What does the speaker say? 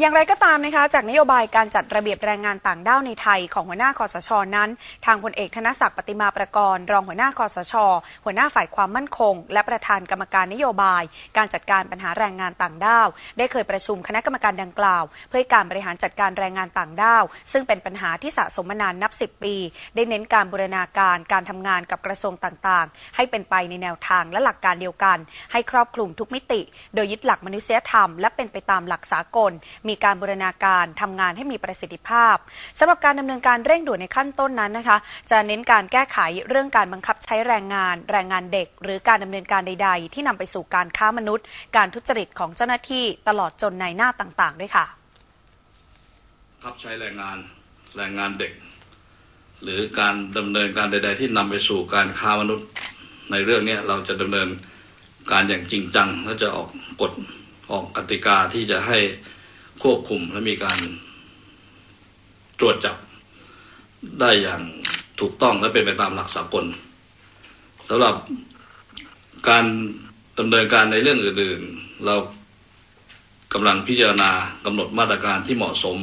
อย่างไรก็ตามนะคะจากนโยบายการจัดระเบียบแรงงานต่างด้าวในไทยของหัวหน้าคอสชนั้น ทางพลเอกธนศักดิ์ปฏิมาประกรณ์รองหัวหน้าคอสช หัวหน้าฝ่ายความมั่นคง และประธานกรรมการนโยบาย การจัดการปัญหาแรงงานต่างด้าว ได้เคยประชุมคณะกรรมการดังกล่าว เพื่อการบริหารจัดการแรงงานต่างด้าว ซึ่งเป็นปัญหาที่สะสมมานานนับ 10 ปี ได้เน้นการบูรณาการการทำงานกับกระทรวงต่างๆ ให้เป็นไปในแนวทางและหลักการเดียวกัน ให้ครอบคลุมทุกมิติ โดยยึดหลักมนุษยธรรม และเป็นไปตามหลักสากลมีการบูรณาการทำงานให้มีประสิทธิภาพสำหรับการดำเนินการเร่งด่วนในขั้นต้นนั้นนะคะ จะเน้นการแก้ไขเรื่องการบังคับใช้แรงงาน แรงงานเด็ก หรือการดำเนินการใด ๆ ที่นำไปสู่การค้ามนุษย์ การทุจริตของเจ้าหน้าที่ตลอดจนในหน้าต่างๆ ด้วยค่ะทับใช้แรงงานแรงงานเด็ก หรือการดำเนินการใด ๆ ที่นำไปสู่การค้ามนุษย์ในเรื่องนี้เราจะดำเนินการอย่างจริงจังและจะออกกฎออกกติกาที่จะให้ ควบคุมและมีการตรวจจับได้อย่างถูกต้องและเป็นไปตามหลักสากลสำหรับการดำเนินการในเรื่องอื่น ๆ เรากำลังพิจารณากำหนดมาตรการที่เหมาะสม